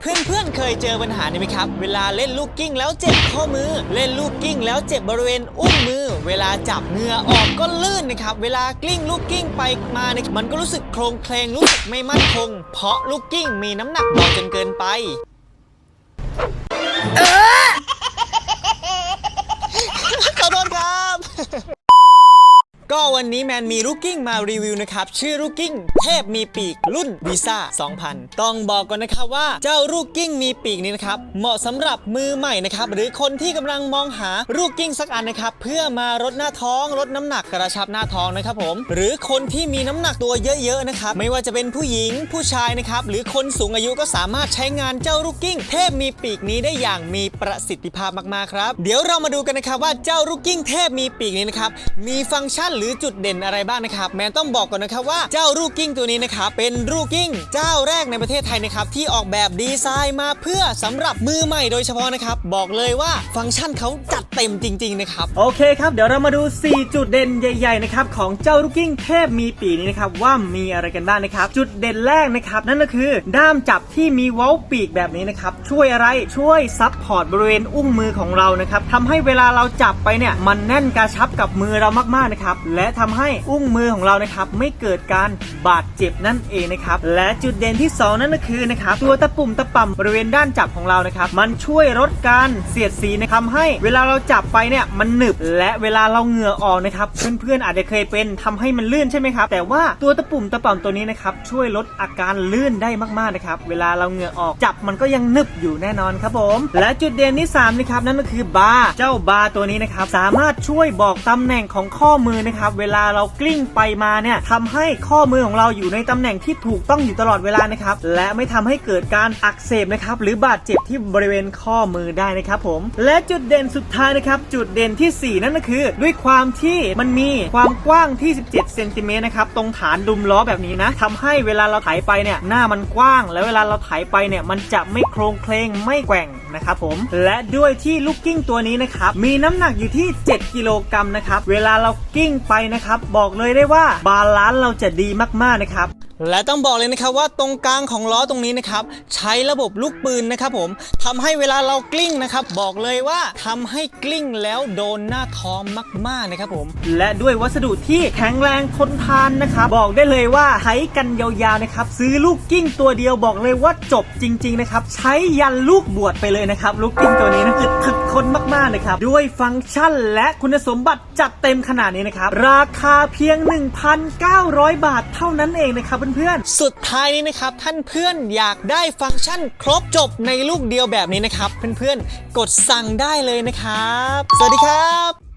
เพื่อนๆ เคยเจอปัญหานี้ไหมครับ เวลาเล่นลูกกิ้งแล้วเจ็บข้อมือ เล่นลูกกิ้งแล้วเจ็บบริเวณอุ้งมือ เวลาจับเนื้อออกก็ลื่นนะครับ เวลากลิ้งลูกกิ้งไปมาเนี่ยมันก็รู้สึกโครงเคลงรู้สึกไม่มั่นคง เพราะลูกกิ้งมีน้ำหนักเบาจนเกินไป วันนี้แมนมีลูกกิ้งมารีวิวนะครับ ชื่อลูกกิ้งเทพมีปีกรุ่นวีซ่า2000 ต้องบอกก่อนนะครับว่าเจ้าลูกกิ้งมีปีกนี้นะครับ เหมาะสำหรับมือใหม่นะครับ หรือคนที่กำลังมองหาลูกกิ้งสักอันนะครับ เพื่อมาลดหน้าท้องลดน้ำหนักกระชับหน้าท้องนะครับผม หรือคนที่มีน้ำหนักตัวเยอะๆนะครับ ไม่ว่าจะเป็นผู้หญิงผู้ชายนะครับ หรือคนสูงอายุก็สามารถใช้งานเจ้าลูกกิ้งเทพมีปีกนี้ได้อย่างมีประสิทธิภาพมากๆครับ เดี๋ยวเรามาดูกันนะครับว่าเจ้าลูกกิ้งเทพมีปีกนี้นะครับ มีฟังก์ชันหรือจุดเด่นอะไรบ้างนะครับ แมนต้องบอกก่อนนะครับว่าเจ้ารูกิ้งตัวนี้นะครับเป็นรูกิ้งเจ้าแรกในประเทศไทยนะครับที่ออกแบบดีไซน์มาเพื่อสำหรับมือใหม่โดยเฉพาะนะครับบอกเลยว่าฟังก์ชันเขาจัด เต็มจริง ๆ นะครับ โอเคครับ เดี๋ยวเรามาดู 4 จุดเด่นใหญ่ ๆ นะครับ ของเจ้าลูกกิ้งเทพมีปีกนี้นะครับ ว่ามีอะไรกันบ้างนะครับ จุดเด่นแรกนะครับ นั่นก็คือด้ามจับที่มีเว้าปีกแบบนี้นะครับ ช่วยอะไรช่วยซับพอร์ตบริเวณอุ้งมือของเรานะครับทำให้เวลาเราจับไปเนี่ยมันแน่นกระชับกับมือเรามากๆนะครับและทำให้อุ้งมือของเรานะครับไม่เกิดการบาดเจ็บนั่นเองนะครับและจุดเด่นที่ 2 นั่นก็คือนะครับตัวตะปุ่มตะป่ำบริเวณด้านจับของเรานะครับมันช่วยลดการเสียดสีนะทำให้เวลาเราจับไปเนี่ยมันหนึบ และเวลาเราเหงื่อออกนะครับเพื่อนๆอาจจะเคยเป็นทำให้มันลื่นใช่ไหมครับ แต่ว่าตัวตะปุ่มตะป่ำตัวนี้นะครับช่วยลดอาการลื่นได้มากๆนะครับเวลาเราเหงื่อออกจับมันก็ยังหนึบอยู่แน่นอนครับผม และจุดเด่นที่3นะครับนั่นก็คือบาร์เจ้าบาร์ตัวนี้นะครับสามารถช่วยบอกตำแหน่งของข้อมือนะครับเวลาเรากลิ้งไปมาเนี่ยทำให้ข้อมือของเราอยู่ในตำแหน่งที่ถูกต้องอยู่ตลอดเวลานะครับและไม่ทำให้เกิดการอักเสบนะครับหรือบาดเจ็บที่บริเวณข้อมือได้นะครับผม และจุดเด่นสุดท้ายนะครับจุดเด่นทีสี่ 4 นั่นก็คือ ด้วยความที่มันมีความกว้างที่ 17เซนติเมตรนะครับตรงฐานดุมล้อแบบนี้นะทำให้เวลาเราไถไปเนี่ยหน้ามันกว้าง แล้วเวลาเราไถไปเนี่ยมันจะไม่โครงเคลงไม่แกว่งนะครับผมและด้วยที่ลูกกิ้งตัวนี้นะครับมีน้ำหนักอยู่ที่ 7 กิโลกรัมนะครับเวลาเรากิ้งไปนะครับบอกเลยได้ว่าบาลานซ์เราจะดีมากๆนะครับ และต้องบอกเลยนะครับว่าตรงกลางของล้อตรงนี้นะครับใช้ระบบลูกปืนนะครับผมทำให้เวลาเรากลิ้งนะครับบอกเลยว่าทำให้กลิ้งแล้วโดนหน้าท้องมากๆนะครับผมและด้วยวัสดุที่แข็งแรงทนทานนะครับบอกได้เลยว่าใช้กันยาวๆนะครับซื้อลูกกิ้งตัวเดียวบอกเลยว่าจบจริง ๆนะครับ ใช้ยันลูกบวชไปเลยนะครับลูกกิ้งตัวนี้นะคือถึกทนมากๆนะครับด้วยฟังก์ชันและคุณสมบัติจัดเต็มขนาดนี้นะครับราคาเพียง 1,900 บาทเท่านั้นเองนะครับเพื่อนๆ สุดท้ายนี้นะครับท่านเพื่อนอยากได้ฟังก์ชันครบจบในลูกเดียวแบบนี้นะครับ เพื่อนๆ กดสั่งได้เลยนะครับ สวัสดีครับ